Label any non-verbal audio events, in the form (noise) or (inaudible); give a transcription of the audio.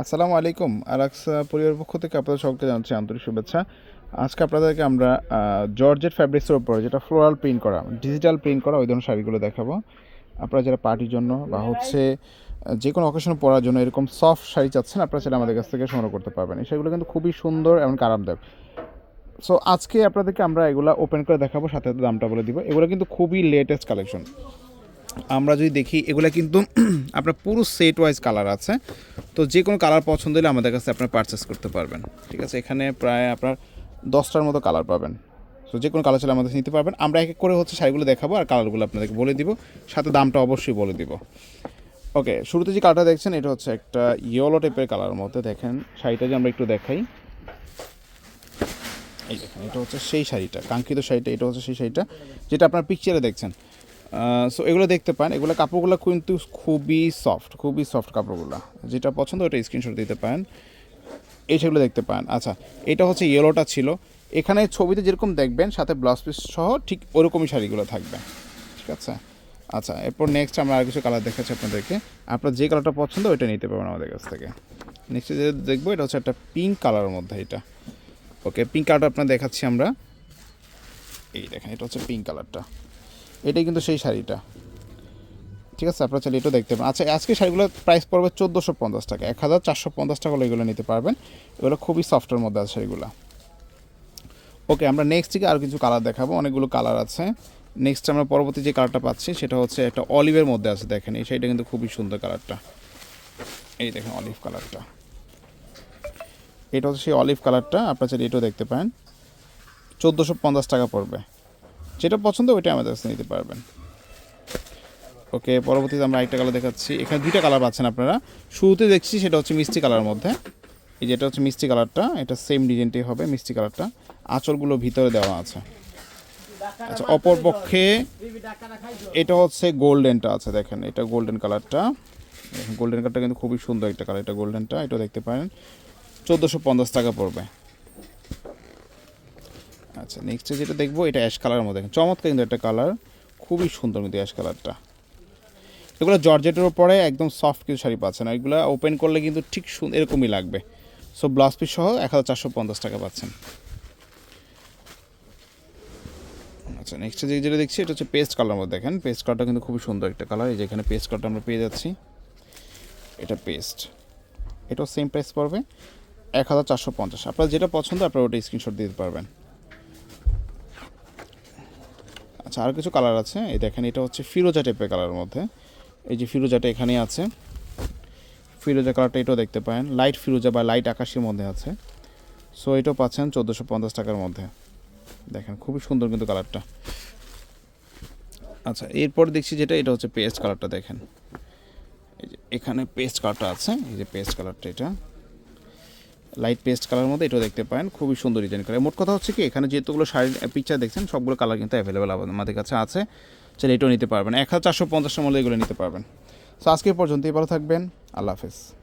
আসসালামু আলাইকুম আলাক্সা পরিবারের পক্ষ থেকে আপনাদের সকলকে জানাচ্ছি আন্তরিক শুভেচ্ছা। আজকে আপনাদেরকে আমরা জর্জেট ফ্যাব্রিক্সের উপরে যেটা ফ্লোরাল প্রিন্ট করা ডিজিটাল প্রিন্ট করা, ওই ধরনের শাড়িগুলো দেখাবো। আপনারা যারা পার্টির জন্য বা হচ্ছে যে কোনো অকেশনে পরার জন্য এরকম সফট শাড়ি চাচ্ছেন, আপনারা সেটা আমাদের কাছ থেকে সংগ্রহ করতে পারবেন। এই শাড়িগুলো কিন্তু খুবই সুন্দর এবং আরামদায়ক। সো আজকে আপনাদেরকে আমরা এগুলো ওপেন করে দেখাবো, সাথে সাথে দামটা বলে দিব। এগুলো কিন্তু খুবই লেটেস্ট কালেকশন আমরা যদি দেখি, এগুলো কিন্তু (clears throat) আপনার পুরো সেট ওয়াইজ কালার আছে। তো যে কোনো কালার পছন্দ হলে আমাদের কাছে আপনার পারচেস করতে পারবেন। ঠিক আছে? এখানে প্রায় আপনার দশটার মতো কালার পাবেন। তো যে কোনো কালার চাইলে আমাদের নিতে পারবেন। আমরা এক এক করে হচ্ছে শাড়িগুলো দেখাবো আর কালারগুলো আপনাদেরকে বলে দিব। সাথে দামটা অবশ্যই বলে দিব। ওকে শুরুতে যে কালারটা দেখছেন, এটা হচ্ছে একটা ইয়েলো টাইপের কালারের মধ্যে দেখেন। শাড়িটা যে আমরা একটু দেখাই। এই দেখেন, এটা হচ্ছে সেই শাড়িটা। কাঙ্ক্ষিত শাড়িটা, এটা হচ্ছে সেই শাড়িটা। যেটা আপনার পিকচারে দেখছেন। সো এগুলো দেখতে পান। এগুলো কাপড়গুলো কিন্তু খুবই সফট খুবই সফট কাপড়গুলো। যেটা পছন্দ ওটা স্ক্রিনশট দিতে পারেন। এই সেগুলো দেখতে পান। আচ্ছা এটা হচ্ছে ইয়েলোটা ছিল। এখানে ছবিতে যেরকম দেখবেন, সাথে ব্লাউজ পিস সহ ঠিক ওরকমই শাড়িগুলো থাকবে। ঠিক আছে? আচ্ছা এরপর নেক্সট আমরা আর কিছু কালার দেখাচ্ছি আপনাদেরকে। আপনার যে কালারটা পছন্দ ওইটা নিতে পারবেন আমাদের কাছ থেকে। নেক্সট যে দেখব, এটা হচ্ছে একটা পিঙ্ক কালারের মধ্যে এটা। ওকে পিঙ্ক কালারটা আপনার দেখাচ্ছি আমরা। এই দেখেন, এটা হচ্ছে পিঙ্ক কালারটা এটাই কিন্তু সেই শাড়িটা। ঠিক আছে, আপনারা চাইলে এটাও দেখতে পারেন। আচ্ছা আজকে শাড়িগুলোর প্রাইস পড়বে চোদ্দোশো পঞ্চাশ টাকা। এক হাজার চারশো পঞ্চাশ টাকা হলে এগুলো নিতে পারবেন। এগুলো খুবই সফটের মধ্যে আছে শাড়িগুলো। ওকে আমরা নেক্সট থেকে আর কিছু কালার দেখাবো। অনেকগুলো কালার আছে। নেক্সট আমরা পরবর্তী যে কালারটা পাচ্ছি, সেটা হচ্ছে একটা অলিভের মধ্যে আছে, দেখেন। এই শাড়িটা কিন্তু খুবই সুন্দর কালারটা এই দেখেন অলিভ কালারটা এটা হচ্ছে সেই অলিভ কালারটা আপনারা চাইলে এটাও দেখতে পারেন। চোদ্দোশো পঞ্চাশ টাকা পড়বে। যেটা পছন্দ, ওইটা আমাদের কাছে নিতে পারবেন। ওকে, পরবর্তীতে আমরা একটা কালার দেখাচ্ছি। এখানে দুইটা কালার পাচ্ছেন আপনারা। শুরুতে দেখছি সেটা হচ্ছে মিষ্টি কালারের মধ্যে। এই যেটা হচ্ছে মিষ্টি কালারটা এটা সেম ডিজাইনটাই হবে মিষ্টি কালারটা আঁচলগুলো ভিতরে দেওয়া আছে। আচ্ছা অপর পক্ষে এটা হচ্ছে গোল্ডেনটা আছে, দেখেন। এটা গোল্ডেন কালারটা গোল্ডেন কালারটা কিন্তু খুবই সুন্দর একটা কালার এটা গোল্ডেনটা এটা দেখতে পারেন। চোদ্দোশো পঞ্চাশ টাকা পড়বে। আচ্ছা নেক্সটে যেটা দেখব, এটা অ্যাশ কালারের মধ্যে। চমৎকার কিন্তু একটা কালার খুবই সুন্দর কিন্তু অ্যাশ কালারটা এগুলো জর্জেটের উপরে একদম সফট কিছু শাড়ি পাচ্ছেন আর এগুলো ওপেন করলে কিন্তু ঠিক এরকমই লাগবে। সো ব্লাউজ পিস সহ এক হাজার চারশো পঞ্চাশ টাকা পাচ্ছেন। আচ্ছা নেক্সট যে যেটা দেখছি, এটা হচ্ছে পেস্ট কালার মধ্যে দেখেন। পেস্ট কালারটা কিন্তু খুবই সুন্দর একটা কালার এই যে এখানে পেস্ট কালারটা আমরা পেয়ে যাচ্ছি। এটা পেস্ট এটাও সেম প্রাইস পড়বে। এক হাজার চারশো পঞ্চাশ। আপনার যেটা পছন্দ, আপনারা ওটা স্ক্রিনশট দিতে পারবেন। আচ্ছা আর কিছু কালার আছে। এই দেখেন, এটা হচ্ছে ফিরোজা টাইপের কালারের মধ্যে। এই যে ফিরোজাটা এখানেই আছে। ফিরোজা কালারটা এটাও দেখতে পারেন। লাইট ফিরোজা বা লাইট আকাশের মধ্যে আছে। সো এটাও পাচ্ছেন চোদ্দোশো পঞ্চাশ টাকার মধ্যে। দেখেন, খুবই সুন্দর কিন্তু কালারটা আচ্ছা এরপর দেখছি যেটা, এটা হচ্ছে পেস্ট কালারটা দেখেন। এই যে এখানে পেস্ট কালারটা আছে। এই যে পেস্ট কালারটা এটা। লাইট পেস্ট কালার মধ্যে এটাও দেখতে পারেন। খুবই সুন্দর ডিজাইন করে। মোট কথা হচ্ছে কি, এখানে যেহেতুগুলো শাড়ির পিকচার দেখছেন, সবগুলো কালার কিন্তু অ্যাভেলেবেল আমাদের কাছে আছে। চাইলে এটাও নিতে পারবেন। এক হাজার চারশো পঞ্চাশ মূল্যে এগুলো নিতে পারবেন। সো আজকে পর্যন্তই। ভালো থাকবেন। আল্লাহ হাফেজ।